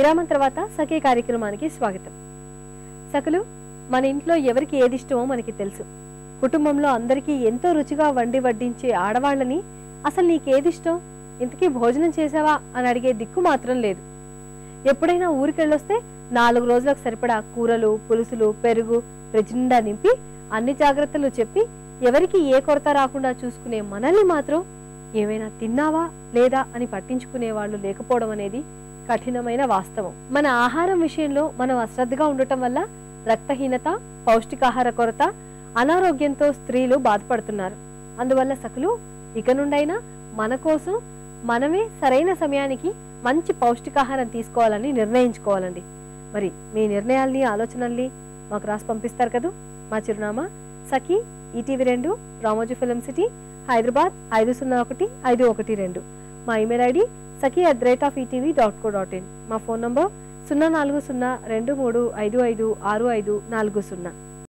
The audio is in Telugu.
విరామం తర్వాత సఖీ కార్యక్రమానికి స్వాగతం. సఖలు మన ఇంట్లో ఎవరికి ఏది ఇష్టమో మనకి తెలుసు. కుటుంబంలో అందరికీ ఎంతో రుచిగా వండి వడ్డించే ఆడవాళ్ళని అసలు నీకేది ఇష్టం? ఇంతకీ భోజనం చేసావా అని అడిగే దిక్కు మాత్రం లేదు. ఎప్పుడైనా ఊరికెళ్ళొస్తే నాలుగు రోజులకు సరిపడా కూరలు పులుసులు పెరుగు ఫ్రిడ్జ్ నిండా నింపి అన్ని జాగ్రత్తలు చెప్పి ఎవరికి ఏ కొరత రాకుండా చూసుకునే మనల్ని మాత్రం ఏమైనా తిన్నావా లేదా అని పట్టించుకునే వాళ్ళు లేకపోవడం అనేది కఠినమైన వాస్తవం. మన ఆహారం విషయంలో మనం అశ్రద్ధగా ఉండటం వల్ల రక్తహీనత పౌష్టికాహార కొరత అనారోగ్యంతో స్త్రీలు బాధపడుతున్నారు. అందువల్ల సకులు ఇక నుండైనా మన కోసం మనమే సరైన సమయానికి మంచి పౌష్టికాహారం తీసుకోవాలని నిర్ణయించుకోవాలండి. మరి మీ నిర్ణయాల్ని ఆలోచనల్ని మాకు రాసి పంపిస్తారు కదూ? మా చిరునామా సఖీ ఈటీవీ రెండు రామోజీ ఫిలిం సిటీ హైదరాబాద్ ఐదు సున్నా ఒకటి ఐదు ఒకటి రెండు. మా email ID Sakhi at rate of ETV dot co dot in మా ఫోన్ నంబర్ సున్నా నాలుగు సున్నా రెండు మూడు ఐదు ఐదు ఆరు ఐదు నాలుగు సున్నా.